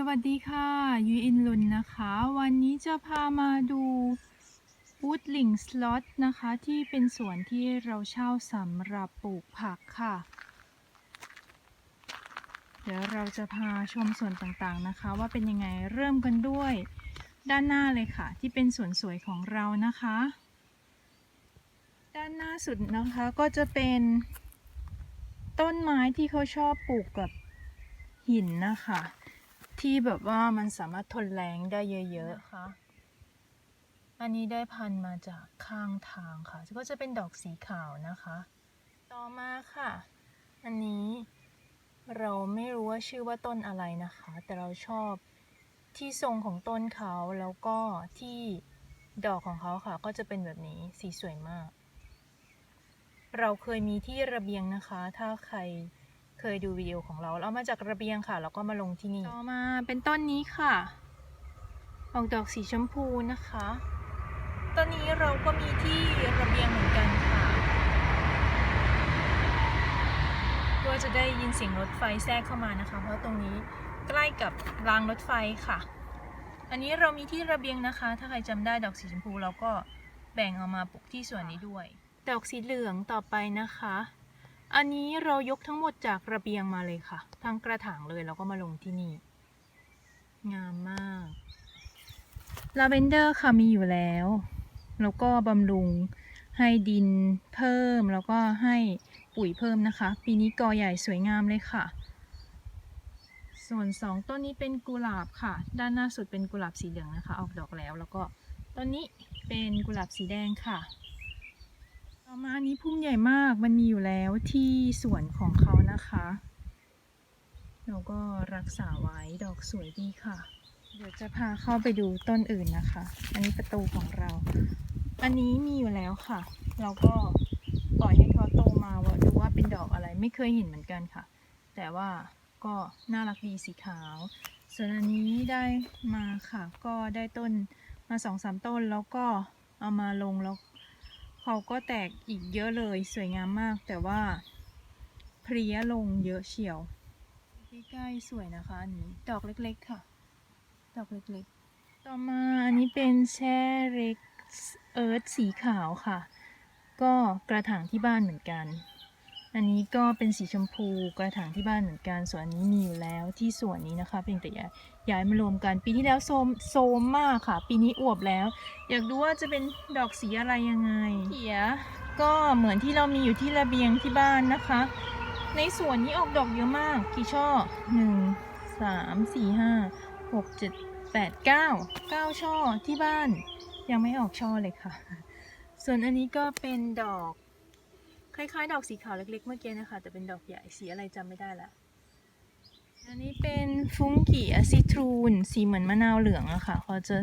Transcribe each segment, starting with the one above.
สวัสดีค่ะ ยูอินลุนนะคะ วันนี้จะพามาดูวูดลิงสล็อตนะคะ ที่เป็นสวนที่เราเช่าสำหรับปลูกผักค่ะ เดี๋ยวเราจะพาชมสวนต่างๆนะคะ ว่าเป็นยังไงเริ่มกันด้วยด้านหน้าเลยค่ะ ที่เป็นสวนสวยของเรานะคะ ด้านหน้าสุดนะคะก็จะเป็นต้นไม้ที่เขาชอบปลูกกับหินนะคะ ที่แบบว่ามันสามารถทนแรงได้เยอะๆค่ะอันนี้ได้พันธุ์มาจากข้างทางค่ะ ก็จะเป็นดอกสีขาวนะคะ ต่อมาค่ะ อันนี้เราไม่รู้ว่าชื่อว่าต้นอะไรนะคะ แต่เราชอบที่ทรงของต้นเขาแล้วก็ที่ดอกของเขาค่ะ ก็จะเป็นแบบนี้สีสวยมาก เราเคยมีที่ระเบียงนะคะ ถ้าใคร เคยดูวิดีโอของเราเรามาจากระเบียงค่ะ แล้วก็มาลงที่นี่ ต่อมาเป็นต้นนี้ค่ะ ออกดอกสีชมพูนะคะ ต้นนี้เราก็มีที่ระเบียงเหมือนกันค่ะก็จะได้ยินเสียงรถไฟแทรกเข้ามานะคะ เพราะตรงนี้ใกล้กับรางรถไฟค่ะ อันนี้เรามีที่ระเบียงนะคะ ถ้าใครจำได้ดอกสีชมพูเราก็แบ่งเอามาปลูกที่ส่วนนี้ด้วย ดอกสีเหลืองต่อไปนะคะ อันนี้เรายกทั้งหมดจากระเบียงมาเลยค่ะ ทั้งกระถางเลยแล้วก็มาลงที่นี่ งามมากลาเวนเดอร์ค่ะมีอยู่แล้ว แล้วก็บำรุงให้ดินเพิ่มแล้วก็ให้ปุ๋ยเพิ่มนะคะ ปีนี้กอใหญ่สวยงามเลยค่ะ ส่วนสองต้นนี้เป็นกุหลาบค่ะ ด้านหน้าสุดเป็นกุหลาบสีเหลืองนะคะ ออกดอกแล้ว แล้วก็ต้นนี้เป็นกุหลาบสีแดงค่ะ ต่อมาอันนี้พุ่มใหญ่มากมันมีอยู่แล้วที่สวนของเขานะคะ เราก็รักษาไว้ดอกสวยดีค่ะ เดี๋ยวจะพาเข้าไปดูต้นอื่นนะคะ อันนี้ประตูของเรา อันนี้มีอยู่แล้วค่ะ เราก็ปล่อยให้เขาโตมาว่าดูว่าเป็นดอกอะไรไม่เคยเห็นเหมือนกันค่ะ แต่ว่าก็น่ารักดีสีขาว ส่วนอันนี้ได้มาค่ะ ก็ได้ต้นมาสองสามต้นแล้วก็เอามาลงแล้ว เขาก็แตกอีกเยอะเลยสวยงามมาก แต่ว่าเพลียลงเยอะเฉียวใกล้ๆสวยนะคะอันนี้ดอกเล็กๆค่ะ ดอกเล็กๆ ต่อมาอันนี้เป็นแช่เล็กเอิร์ธสีขาวค่ะ ก็กระถางที่บ้านเหมือนกัน อันนี้ก็เป็นสีชมพูกระถางที่บ้านเหมือนกัน ส่วนนี้มีอยู่แล้วที่ส่วนนี้นะคะเพียงแต่ย้ายยายมารวมกัน ปีที่แล้วโซมโซมมากค่ะ ปีนี้อวบแล้ว อยากดูว่าจะเป็นดอกสีอะไรยังไงเขียก็เหมือนที่เรามีอยู่ที่ระเบียงที่บ้านนะคะ ในสวนนี้ออกดอกเยอะมากกี่ช่อหนึ่งสามสี่ห้าหกเจ็ดแปดเก้าเก้าช่อที่บ้านยังไม่ออกช่อเลยค่ะ ส่วนอันนี้ก็เป็นดอก คล้ายๆ ดอกสีขาวเล็กๆ เมื่อกี้นะคะ แต่เป็นดอกใหญ่สีอะไรจำไม่ได้ละอันนี้เป็นฟุ้งกี่อะซิทรูนสีเหมือนมะนาวเหลืองอะค่ะเขาจะ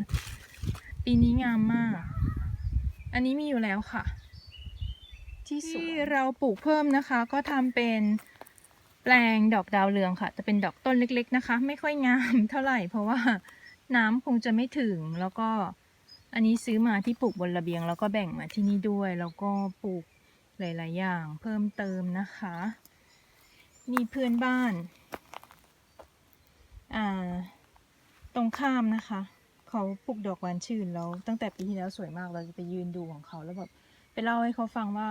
ปีนี้งามมาก อันนี้มีอยู่แล้วค่ะ ที่เราปลูกเพิ่มนะคะ ก็ทำเป็นแปลงดอกดาวเรืองค่ะแต่เป็นดอกต้นเล็ก ๆนะคะ ไม่ค่อยงามเท่าไหร่ เพราะว่าน้ำคงจะไม่ถึงแล้วก็อันนี้ซื้อมาที่ปลูกบนระเบียง แล้วก็แบ่งมาที่นี่ด้วย แล้วก็ปลูก หลาย ๆ อย่างเพิ่มเติมนะคะ มีเพื่อนบ้าน อ่า ตรงข้ามนะคะ เขาปลูกดอกหวานชื่นแล้ว ตั้งแต่ปีที่แล้วสวยมากเราจะไปยืนดูของเขาแล้วแบบไปเล่าให้เขาฟังว่า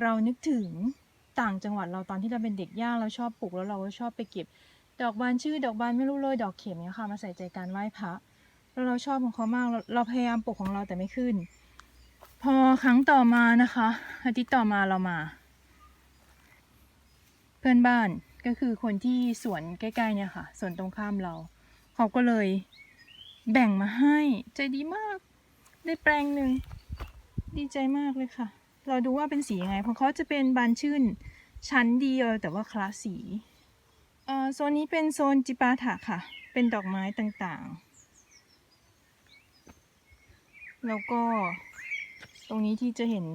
เรานึกถึงต่างจังหวัดเราตอนที่เราเป็นเด็กย่างเราชอบปลูกแล้วเราก็ชอบไปเก็บ ดอกบานชื่อดอกบานไม่รู้เลยดอกเข็มเนี่ยค่ะมาใส่ใจการไหว้พระแล้วเราชอบของเขามากเรเราพยายามปลูกของเราแต่ไม่ขึ้น พอครั้งต่อมานะคะ อาทิตย์ต่อมาเรามา เพื่อนบ้านก็คือคนที่สวนใกล้ๆเนี่ยค่ะสวนตรงข้ามเรา เขาก็เลยแบ่งมาให้ใจดีมาก ได้แปลงหนึ่งดีใจมากเลยค่ะ เราดูว่าเป็นสียังไงเพราะเขาจะเป็นบานชื่นชั้นเดียวแต่ว่าคลาสสีโซนนี้เป็นโซนจิปาถะค่ะ เป็นดอกไม้ต่างๆ แล้วก็ รงนี้ที่จะเห็น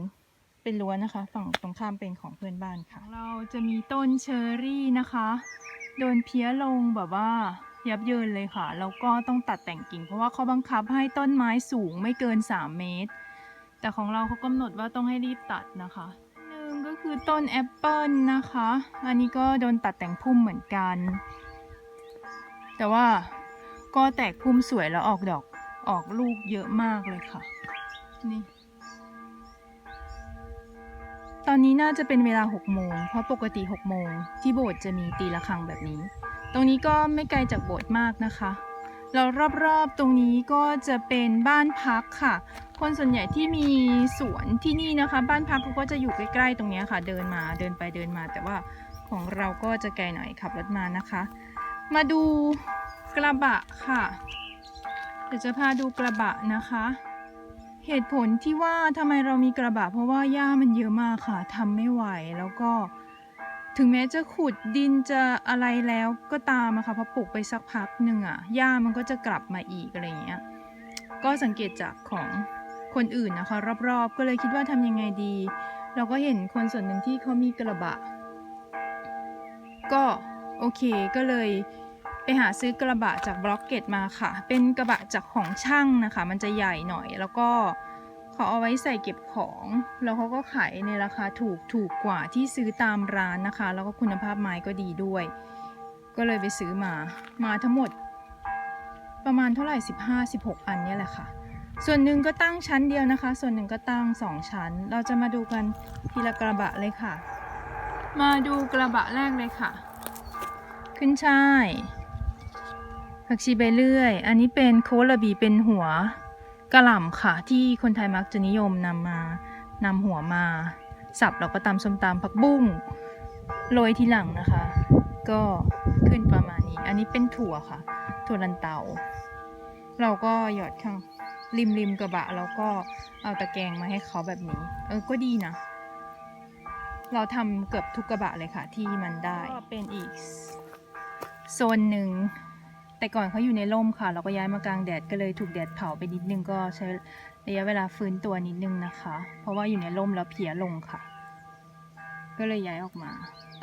เป็นรั้วนะคะ ฝั่งตรงข้ามเป็นของเพื่อนบ้านค่ะ เราจะมีต้นเชอรี่นะคะ โดนเพี้ยลงแบบว่ายับเยินเลยค่ะ แล้วก็ต้องตัดแต่งกิ่ง เพราะว่าเขาบังคับให้ต้นไม้สูงไม่เกิน 3 เมตร แต่ของเราเขากำหนดว่าต้องให้รีบตัดนะคะหนึ่งก็คือต้นแอปเปิลนะคะ อันนี้ก็โดนตัดแต่งพุ่มเหมือนกัน แต่ว่าก็แตกพุ่มสวยแล้วออกดอกออกลูกเยอะมากเลยค่ะ นี่ ตอนนี้น่าจะเป็นเวลา6โมงเพราะปกติ6โมงที่โบสถ์จะมีตีละครั้งแบบนี้ ตรงนี้ก็ไม่ไกลจากโบสถ์มากนะคะแล้วรอบๆตรงนี้ก็จะเป็นบ้านพักค่ะ คนส่วนใหญ่ที่มีสวนที่นี่นะคะ บ้านพักเขาก็จะอยู่ใกล้ๆตรงนี้ค่ะ เดินมาเดินไปเดินมา แต่ว่าของเราก็จะไกลหน่อยขับรถมานะคะ มาดูกระบะค่ะเดี๋ยวจะพาดูกระบะนะคะ เหตุผลที่ว่าทำไมเรามีกระบะเพราะว่าหญ้ามันเยอะมากค่ะทำไม่ไหวแล้วก็ ถึงแม้จะขุดดินจะอะไรแล้วก็ตามอะค่ะพอปลูกไปสักพักหนึ่งอะหญ้ามันก็จะกลับมาอีกอะไรเงี้ยก็สังเกตจากของคนอื่นนะคะ รอบๆ ก็เลยคิดว่าทำยังไงดี เราก็เห็นคนส่วนหนึ่งที่เขามีกระบะ ก็โอเคก็เลย ไปหาซื้อกระบะจากบล็อกเก็ตมาค่ะ เป็นกระบะจากของช่างนะคะ มันจะใหญ่หน่อยแล้วก็เขาเอาไว้ใส่เก็บของ แล้วเขาก็ขายในราคาถูกถูกกว่าที่ซื้อตามร้านนะคะ แล้วก็คุณภาพไม้ก็ดีด้วย ก็เลยไปซื้อมา มาทั้งหมด ประมาณเท่าไหร่ 15-16 อันเนี่ยแหละค่ะ ส่วนหนึ่งก็ตั้งชั้นเดียวนะคะ ส่วนหนึ่งก็ตั้งสองชั้น เราจะมาดูกันทีละกระบะเลยค่ะ มาดูกระบะแรกเลยค่ะ ขึ้นช่าย ผักชีใบเลื่อย อันนี้เป็นโคลาบีเป็นหัวกระหล่ำค่ะ ที่คนไทยมักจะนิยมนำมานำหัวมาสับแล้วก็ตำส้มตำผักบุ้งโรยทีหลังนะคะ ก็ขึ้นประมาณนี้ อันนี้เป็นถั่วค่ะ ถั่วลันเตา เราก็หยอดข้างริมริมกระบะ แล้วก็เอาตะแกรงมาให้เขาแบบนี้ เออก็ดีนะ เราทำเกือบทุกกระบะเลยค่ะ ที่มันได้ ก็เป็นอีกโซนหนึ่ง แต่ก่อนเขาอยู่ในร่มค่ะ เราก็ย้ายมากลางแดดก็เลยถูกแดดเผาไปนิดนึงก็ใช้ระยะเวลาฟื้นตัวนิดนึงนะคะ เพราะว่าอยู่ในร่มแล้วเพียลงค่ะ ก็เลยย้ายออกมา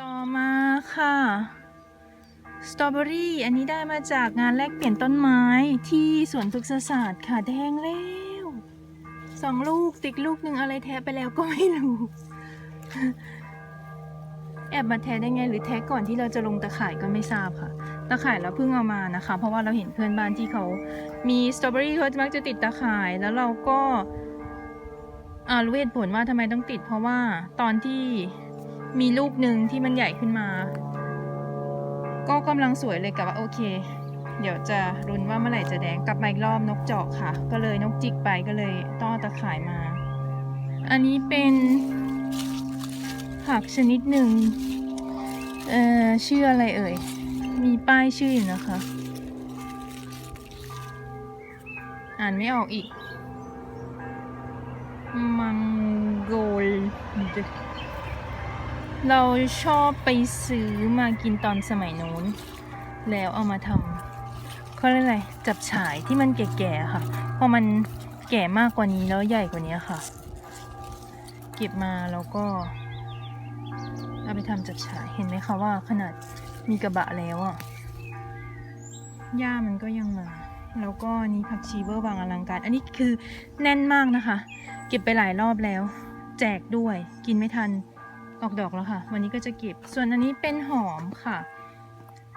ต่อมาค่ะสตรอเบอรี่อันนี้ได้มาจากงานแลกเปลี่ยนต้นไม้ที่สวนพฤกษศาสตร์ค่ะแดงแล้วสองลูกติดลูกหนึ่งอะไรแท้ไปแล้วก็ไม่รู้ แอบมาแท้ได้ไงหรือแท้ก่อนที่เราจะลงตะข่ายก็ไม่ทราบค่ะ ตะข่ายเราเพิ่งเอามานะคะ เพราะว่าเราเห็นเพื่อนบ้านที่เขามีสตรอเบอรี่เขามักจะติดตะข่ายแล้วเราก็อ่ารู้เหตุผลว่าทำไมต้องติด เพราะว่าตอนที่มีลูกหนึ่งที่มันใหญ่ขึ้นมา ก็กำลังสวยเลยกับว่าโอเค เดี๋ยวจะรุนว่าเมื่อไหร่จะแดงกลับมาอีกรอบนกเจาะค่ะ ก็เลยนกจิกไปก็เลยต้อตะข่ายมา อันนี้เป็น ผักชนิดหนึ่งเอ่อชื่ออะไรเอ่ย มีป้ายชื่ออยู่นะคะ อ่านไม่ออกอีก มังโกลเราชอบไปซื้อมากินตอนสมัยโน้น แล้วเอามาทำเขาเรียกอะไร จับฉายที่มันแก่ๆค่ะ พอมันแก่มากกว่านี้แล้วใหญ่กว่านี้ค่ะ เก็บมาแล้วก็ เอาไปทำจับฉายเห็นไหมคะว่าขนาดมีกระบะแล้วอะหญ้ามันก็ยังมา แล้วก็นี่ผักชีเบอร์บางอลังการ อันนี้คือแน่นมากนะคะ เก็บไปหลายรอบแล้ว แจกด้วยกินไม่ทันออกดอกแล้วค่ะ วันนี้ก็จะเก็บ ส่วนอันนี้เป็นหอมค่ะ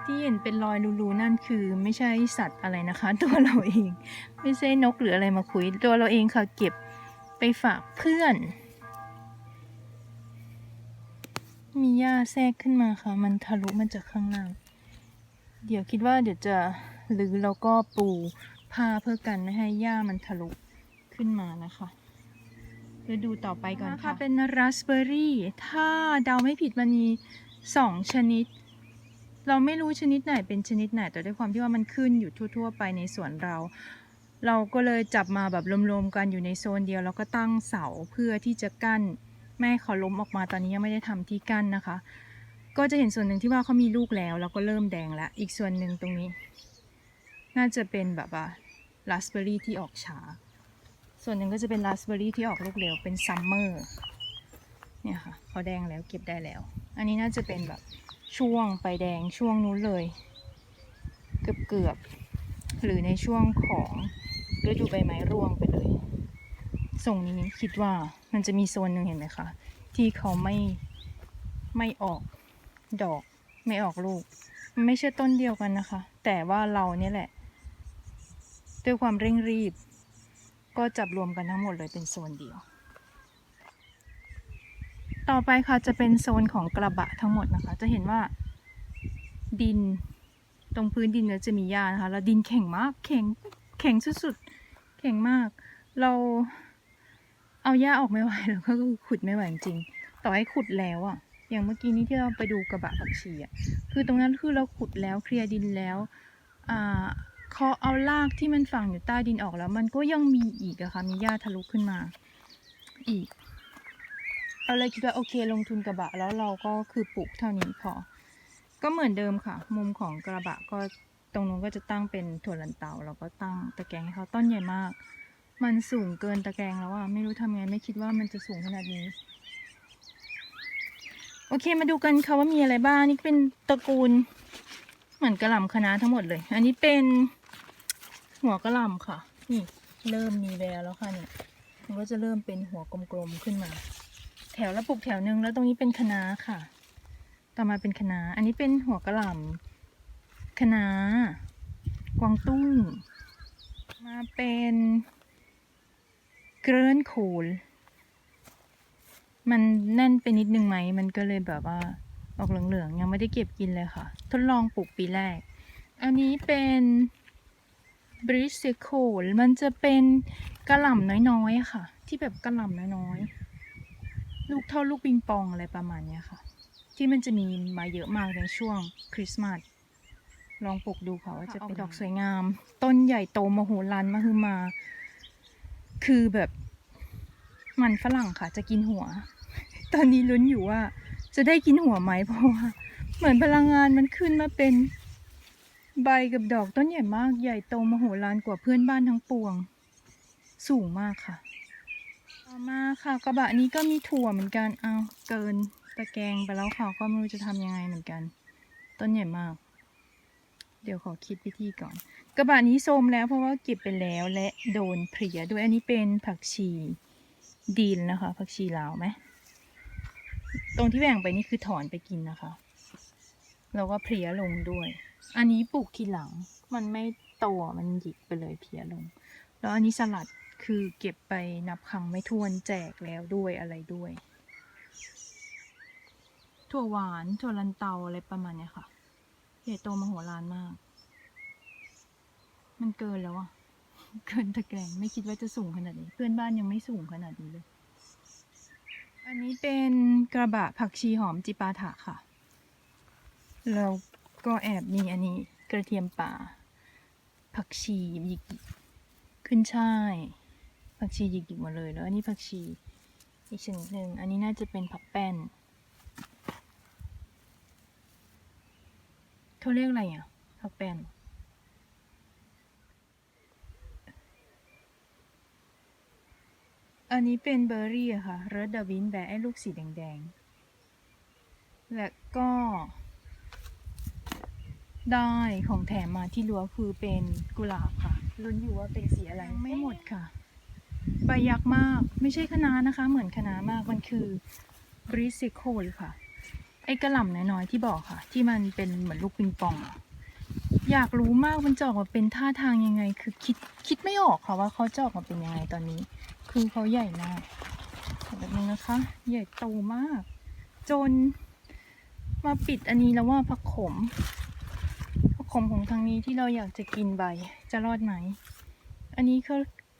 ที่เห็นเป็นรอยรูๆนั่นคือไม่ใช่สัตว์อะไรนะคะ ตัวเราเอง ไม่ใช่นกหรืออะไรมาคุย ตัวเราเองค่ะเก็บไปฝากเพื่อน มีหญ้าแทรกขึ้นมาค่ะ มันทะลุมาจากข้างล่าง เดี๋ยวคิดว่าเดี๋ยวจะรื้อแล้วก็ปูผ้าเพื่อกันไม่ให้หญ้ามันทะลุขึ้นมานะคะฤดูต่อไปก่อนค่ะ เป็นราสเบอร์รี่ ถ้าเดาไม่ผิดมันมีสองชนิด เราไม่รู้ชนิดไหนเป็นชนิดไหน แต่ด้วยความที่ว่ามันขึ้นอยู่ทั่ว ๆ ไปในสวนเรา เราก็เลยจับมาแบบรวมๆกันอยู่ในโซนเดียว แล้วก็ตั้งเสาเพื่อที่จะกั้น แม่เขาล้มออกมาตอนนี้ยังไม่ได้ทำที่กั้นนะคะ ก็จะเห็นส่วนหนึ่งที่ว่าเขามีลูกแล้ว แล้วก็เริ่มแดงแล้วอีกส่วนหนึ่งตรงนี้ น่าจะเป็นแบบว่าราสเบอรี่ที่ออกช้า ส่วนหนึ่งก็จะเป็นราสเบอรี่ที่ออกลูกเร็วเป็นซัมเมอร์เนี่ยค่ะเขาแดงแล้วเก็บได้แล้ว อันนี้น่าจะเป็นแบบช่วงไปแดงช่วงนู้นเลย เกือบเกือบๆหรือในช่วงของฤดูใบไม้ร่วงไปเลย ส่งนี้คิดว่ามันจะมีโซนหนึ่งเห็นไหมคะ ที่เขาไม่ไม่ออกดอกไม่ออกลูก ไม่ใช่ต้นเดียวกันนะคะ แต่ว่าเราเนี่ยแหละ ด้วยความเร่งรีบ ก็จับรวมกันทั้งหมดเลยเป็นโซนเดียว ต่อไปค่ะจะเป็นโซนของกระบะทั้งหมดนะคะ จะเห็นว่าดินตรงพื้นดินเนี่ยจะมีหญ้านะคะ แล้วดินแข็งมากแข็งแข็งสุดๆแข็งมาก เรา เอาหญ้าออกไม่ไหวแล้วก็ขุดไม่ไหวจริงต่อให้ขุดแล้วอะอย่างเมื่อกี้นี้ที่เราไปดูกระบะผักชีอะคือตรงนั้นคือเราขุดแล้วเคลียร์ดินแล้ว อ่าเขาเอารากที่มันฝังอยู่ใต้ดินออกแล้ว มันก็ยังมีอีกอะค่ะ มีหญ้าทะลุขึ้นมา อีกเราเลยคิดว่าโอเคลงทุนกระบะแล้วเราก็คือปลูกเท่านี้พอ ก็เหมือนเดิมค่ะ มุมของกระบะก็ตรงนู้นก็จะตั้งเป็นถั่วลันเตา เราก็ตั้งตะแกรงให้เขาต้นใหญ่มาก มันสูงเกินตะแกรงแล้วอะไม่รู้ทำไงไม่คิดว่ามันจะสูงขนาดนี้ โอเคมาดูกันค่ะว่ามีอะไรบ้างนี่เป็นตระกูล เหมือนกระหล่ำคณะทั้งหมดเลย อันนี้เป็นหัวกระหล่ำค่ะ นี่เริ่มมีแววแล้วค่ะเนี่ยมันก็จะเริ่มเป็นหัวกลมๆขึ้นมา แถวละปลูกแถวหนึ่งแล้วตรงนี้เป็นคณะค่ะ ต่อมาเป็นคณะอันนี้เป็นหัวกระหล่ำคณะกวางตุ้งมาเป็น เกรนโขลมันแน่นไปนิดนึงไหม มันก็เลยแบบว่า ออกเหลืองๆ ยังไม่ได้เก็บกินเลยค่ะ ทดลองปลูกปีแรก อันนี้เป็นบริสโคลมันจะเป็นกระหล่ำน้อยๆอะค่ะ ที่แบบกระหล่ำน้อยๆ ลูกเท่าลูกปิงปองอะไรประมาณเนี้ยค่ะ ที่มันจะมีมาเยอะมากในช่วงคริสต์มาส ลองปลูกดูค่ะว่าจะเป็นดอกสวยงาม ต้นใหญ่โตมโหฬารมาคือมา คือแบบมันฝรั่งค่ะ จะกินหัว ตอนนี้ลุ้นอยู่ว่าจะได้กินหัวไหมเพราะว่าเหมือนพลังงานมันขึ้นมาเป็นใบกับดอกต้นใหญ่มากใหญ่โตมโหฬารกว่าเพื่อนบ้านทั้งปวง สูงมากค่ะต่อมาค่ะกระบะนี้ก็มีถั่วเหมือนกันเอาเกินตะแกรงไปแล้วค่ะก็ไม่รู้จะทำยังไงเหมือนกัน ต้นใหญ่มาก ดี๋ยวขอคิดวิธีก่อน กระบะนี้โทรมแล้วเพราะว่าเก็บไปแล้วและโดนเพลียด้วยอันนี้เป็นผักชีดินนะคะ ผักชีลาวไหมตรงที่แบ่งไปนี่คือถอนไปกินนะคะแล้วก็เพลียลงด้วย อันนี้ปลูกทีหลัง มันไม่โตอะมันหยิกไปเลยเพลียลง แล้วอันนี้สลัดคือเก็บไปนับครั้งไม่ถ้วนแจกแล้วด้วยอะไรด้วย ถั่วหวานถั่วลันเตาอะไรประมาณนี้ค่ะ ใหญ่โตมโหฬารมาก มันเกินแล้วอะเกินตะแกรงไม่คิดว่าจะสูงขนาดนี้ เพื่อนบ้านยังไม่สูงขนาดนี้เลย อันนี้เป็นกระบะผักชีหอมจิปาถะค่ะแล้วก็แอบมีอันนี้กระเทียมป่า ผักชียิกขึ้นช่าย ผักชีหยิกๆหมดเลย แล้วอันนี้ผักชีอีกชนิดหนึ่งอันนี้น่าจะเป็นผักแป้น เขาเรียกอะไรอะผักแป้นอันนี้เป็นเบอร์รี่อะค่ะรสดาวินแบบไอ้ลูกสีแดงๆ และก็ได้ของแถมมาที่รั้วคือเป็นกุหลาบค่ะลุ้นอยู่ว่าเป็นสีอะไรไม่หมดค่ะ ใบยักษ์มากไม่ใช่คะน้านะคะ เหมือนคะน้ามากมันคือบริซิโคลค่ะ ไอ้กระหล่ำน้อยๆที่บอกค่ะ ที่มันเป็นเหมือนลูกปิงปองอะอยากรู้มากมันจะออกมาเป็นท่าทางยังไง คือคิดคิดไม่ออกค่ะว่าเขาจะออกมาเป็นยังไงตอนนี้ คือเขาใหญ่มากแบบนี้นะคะ ใหญ่โตมาก จนมาปิดอันนี้แล้วว่าผักขมผักขมของทางนี้ที่เราอยากจะกินใบจะรอดไหม อันนี้เขา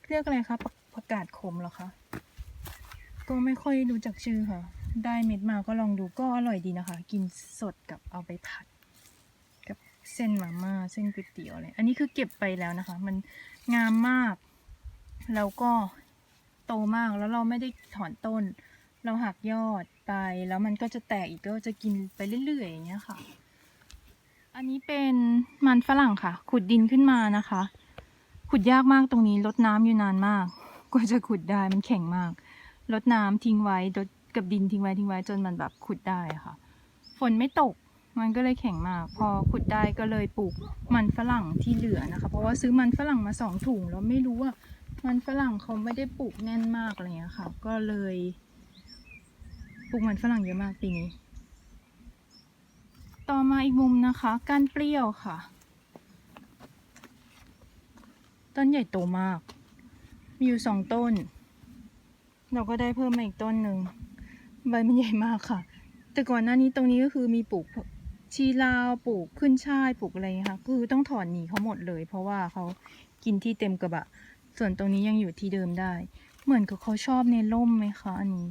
เรียกอะไรคะผักผักกาดขมเหรอคะก็ไม่ค่อยรู้จักชื่อค่ะ ได้เม็ดมาก็ลองดูก็อร่อยดีนะคะ กินสดกับเอาไปผัด กับเส้นมาม่าเส้นก๋วยเตี๋ยวอะไรอันนี้คือเก็บไปแล้วนะคะ มันงามมาก แล้วก็โตมากแล้วเราไม่ได้ถอนต้น เราหักยอดไปแล้วมันก็จะแตกอีกก็จะกินไปเรื่อยๆอย่างเงี้ยค่ะ อันนี้เป็นมันฝรั่งค่ะ ขุดดินขึ้นมานะคะ ขุดยากมากตรงนี้ลดน้ำอยู่นานมากกว่าจะขุดได้มันแข็งมากลดน้ำทิ้งไว้ลด กับดินทิ้งไว้ทิ้งไว้จนมันแบบขุดได้ค่ะ ฝนไม่ตกมันก็เลยแข็งมาก พอขุดได้ก็เลยปลูกมันฝรั่งที่เหลือนะคะ เพราะว่าซื้อมันฝรั่งมาสองถุงแล้วไม่รู้ว่ามันฝรั่งเขาไม่ได้ปลูกแน่นมากอะไรเงี้ยค่ะ ก็เลยปลูกมันฝรั่งเยอะมากปีนี้ ต่อมาอีกมุมนะคะก้านเปรี้ยวค่ะ ต้นใหญ่โตมาก มีอยู่สองต้น เราก็ได้เพิ่มมาอีกต้นหนึ่ง ใบมันใหญ่มากค่ะ แต่ก่อนหน้านี้ตรงนี้ก็คือมีปลูกชีลาวปลูกขึ้นช่ายปลูกอะไรค่ะคือต้องถอนหนีเขาหมดเลย เพราะว่าเขากินที่เต็มกระบะ ส่วนตรงนี้ยังอยู่ที่เดิมได้ เหมือนกับเขาชอบในร่มไหมคะอันนี้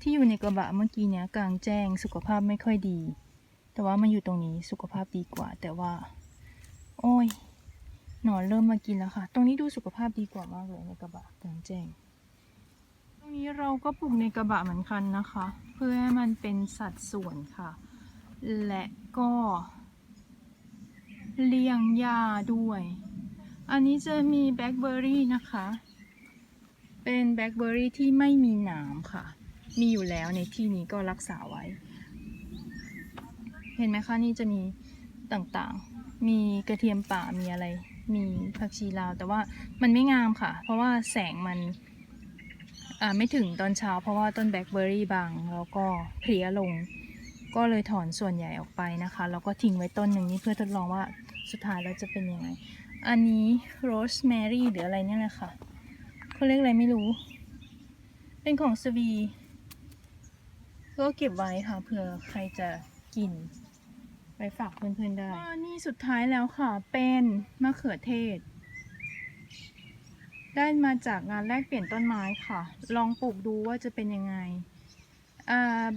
ที่อยู่ในกระบะเมื่อกี้เนี้ยกลางแจ้งสุขภาพไม่ค่อยดี แต่ว่ามันอยู่ตรงนี้สุขภาพดีกว่า แต่ว่า โอ้ยหนอนเริ่มมากินแล้วค่ะ ตรงนี้ดูสุขภาพดีกว่ามากเลยในกระบะกลางแจ้ง นี้เราก็ปลูกในกระบะเหมือนกันนะคะ เพื่อให้มันเป็นสัดส่วนค่ะ และก็เลี้ยงหญ้าด้วย อันนี้จะมีแบล็คเบอร์รี่นะคะ เป็นแบล็คเบอร์รี่ที่ไม่มีหนามค่ะ มีอยู่แล้วในที่นี้ก็รักษาไว้ เห็นไหมคะนี่จะมีต่างๆ มีกระเทียมป่ามีอะไร มีผักชีลาว แต่ว่ามันไม่งามค่ะ เพราะว่าแสงมัน ไม่ถึงตอนเช้าเพราะว่าต้นแบล็คเบอร์รี่บางแล้วก็เพลียลง ก็เลยถอนส่วนใหญ่ออกไปนะคะ แล้วก็ทิ้งไว้ต้นหนึ่งนี้เพื่อทดลองว่าสุดท้ายแล้วจะเป็นยังไง อันนี้โรสแมรี่หรืออะไรเนี่ยแหละค่ะเขาเรียกอะไรไม่รู้ เป็นของสวีก็เก็บไว้ค่ะเผื่อใครจะกินไปฝากเพื่อนๆได้นี่สุดท้ายแล้วค่ะเป็นมะเขือเทศ ได้มาจากงานแลกเปลี่ยนต้นไม้ค่ะ ลองปลูกดูว่าจะเป็นยังไง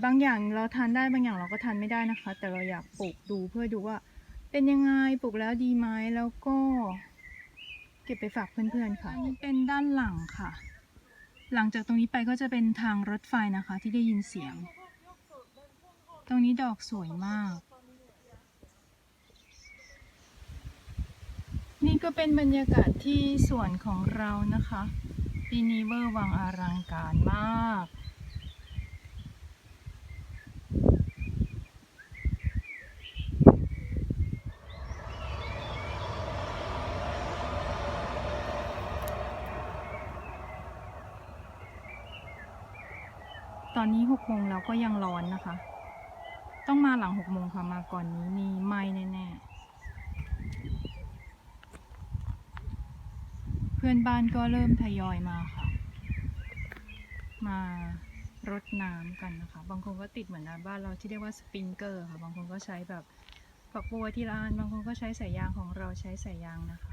บางอย่างเราทานได้บางอย่างเราก็ทานไม่ได้นะคะ แต่เราอยากปลูกดูเพื่อดูว่า เป็นยังไงปลูกแล้วดีไหมแล้วก็ เก็บไปฝากเพื่อนๆค่ะอันนี้เป็นด้านหลังค่ะ หลังจากตรงนี้ไปก็จะเป็นทางรถไฟนะคะ ที่ได้ยินเสียง ตรงนี้ดอกสวยมาก นี่ก็เป็นบรรยากาศที่สวนของเรานะคะ ปีนี้เวอร์วังอลังการมาก ตอนนี้หกโมงแล้วก็ยังร้อนนะคะ ต้องมาหลังหกโมงค่ะมาก่อนนี้นี่ไม้แน่ๆ พื่อนบ้านก็เริ่มทยอยมาค่ะ มารดน้ำกันนะคะ บางคนก็ติดเหมือนบ้านเราที่เรียกว่าสปริงเกอร์ค่ะ บางคนก็ใช้แบบฝักบัวที่ร้าน บางคนก็ใช้สายยางของเราใช้สายยางนะคะ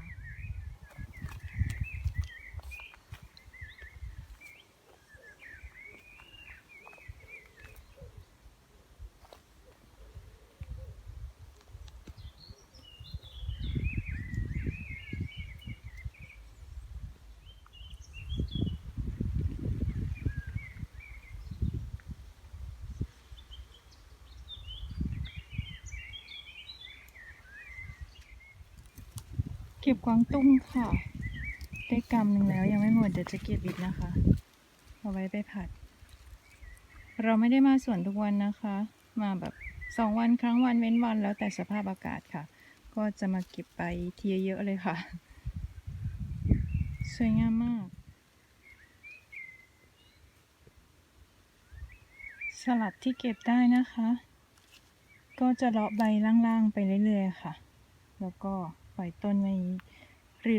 เก็บกวางตุ้งค่ะ ได้กำหนึ่งแล้วยังไม่หมดเดี๋ยวจะเก็บอีกนะคะ เอาไว้ไปผัด เราไม่ได้มาสวนทุกวันนะคะ มาแบบสองวันครั้งวันเว้นวันแล้วแต่สภาพอากาศค่ะ ก็จะมาเก็บไปทีเยอะเลยค่ะ สวยงามมาก สลัดที่เก็บได้นะคะ ก็จะเลาะใบล่างๆไปเรื่อยๆค่ะ แล้วก็ อยต้นไว้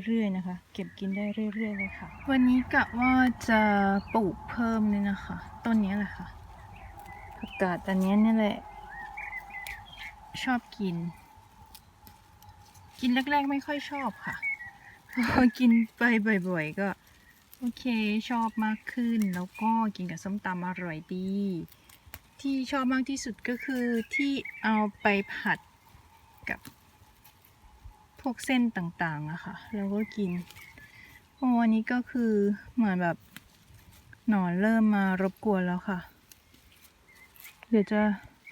เรื่อยๆนะคะ เก็บกินได้เรื่อยๆเลยค่ะ วันนี้กะว่าจะปลูกเพิ่มเลยนะคะ ต้นนี้แหละค่ะผักกาดอันนี้นี่แหละ ชอบกิน กินแรกๆไม่ค่อยชอบค่ะพอกินไปบ่อยๆก็โอเคชอบมากขึ้นแล้วก็กินกับส้มตำอร่อยดี ที่ชอบมากที่สุดก็คือที่เอาไปผัดกับ พวกเส้นต่างๆอะค่ะแล้วก็กินโอ้วันนี้ก็คือเหมือนแบบหนอนเริ่มมารบกวนแล้วค่ะ เดี๋ยวจะ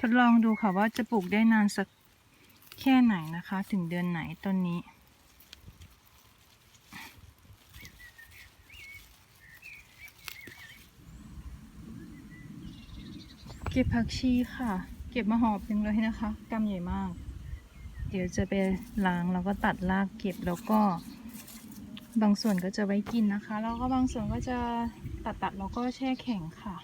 ทดลองดูค่ะว่าจะปลูกได้นานสักแค่ไหนนะคะ ถึงเดือนไหนต้นนี้เก็บผักชีค่ะ เก็บมาหอบหนึ่งเลยนะคะกำใหญ่มาก เดี๋ยวจะไปล้างแล้วก็ตัดรากเก็บแล้วก็ บางส่วนก็จะไว้กินนะคะ แล้วก็บางส่วนก็จะตัดตัดๆแล้วก็แช่แข็งค่ะ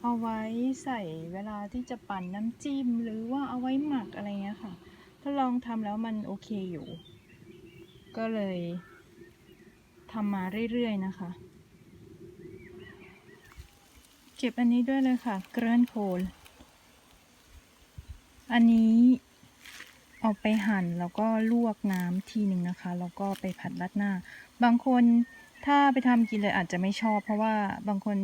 เอาไว้ใส่เวลาที่จะปั่นน้ำจิ้ม หรือว่าเอาไว้หมักอะไรเงี้ยค่ะถ้าลองทำแล้วมันโอเคอยู่ ก็เลยทำมาเรื่อยๆนะคะ เก็บอันนี้ด้วยเลยค่ะ เกรนโคลอันนี้ เอาไปหั่นแล้วก็ลวกน้ำทีหนึ่งนะคะ แล้วก็ไปผัดรัดหน้า บางคนถ้าไปทำกินเลยอาจจะไม่ชอบ เพราะว่าบางคน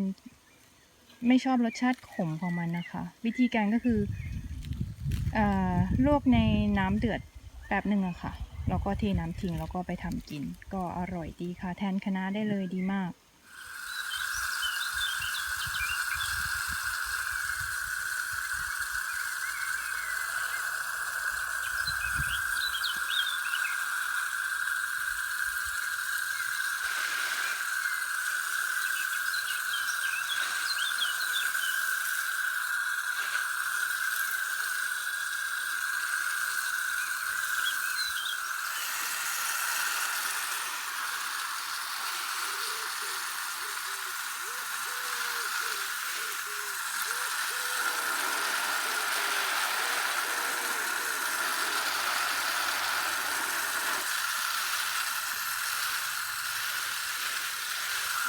ไม่ชอบรสชาติขมของมันนะคะ วิธีการก็คืออลวกในน้ำเดือดแป๊บหนึ่งอะค่ะแล้วก็เทน้ำทิ้งแล้วก็ไปทำกิน ก็อร่อยดีค่ะ แทนคะน้าได้เลยดีมาก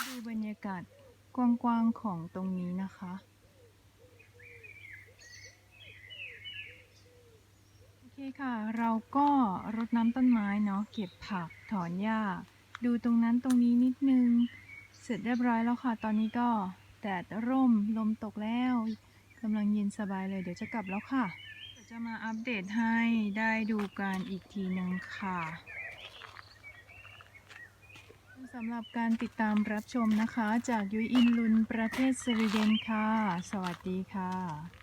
ดูบรรยากาศกว้างๆของตรงนี้นะคะ โอเคค่ะ เราก็รดน้ำต้นไม้เนาะเก็บผักถอนหญ้า ดูตรงนั้นตรงนี้นิดนึง เสร็จเรียบร้อยแล้วค่ะ ตอนนี้ก็แดดร่มลมตกแล้วกำลังเย็นสบายเลยเดี๋ยวจะกลับแล้วค่ะจะมาอัปเดตให้ได้ดูกันอีกทีนึงค่ะ สำหรับการติดตามรับชมนะคะ จากยุยอินลุนประเทศสวีเดนค่ะ สวัสดีค่ะ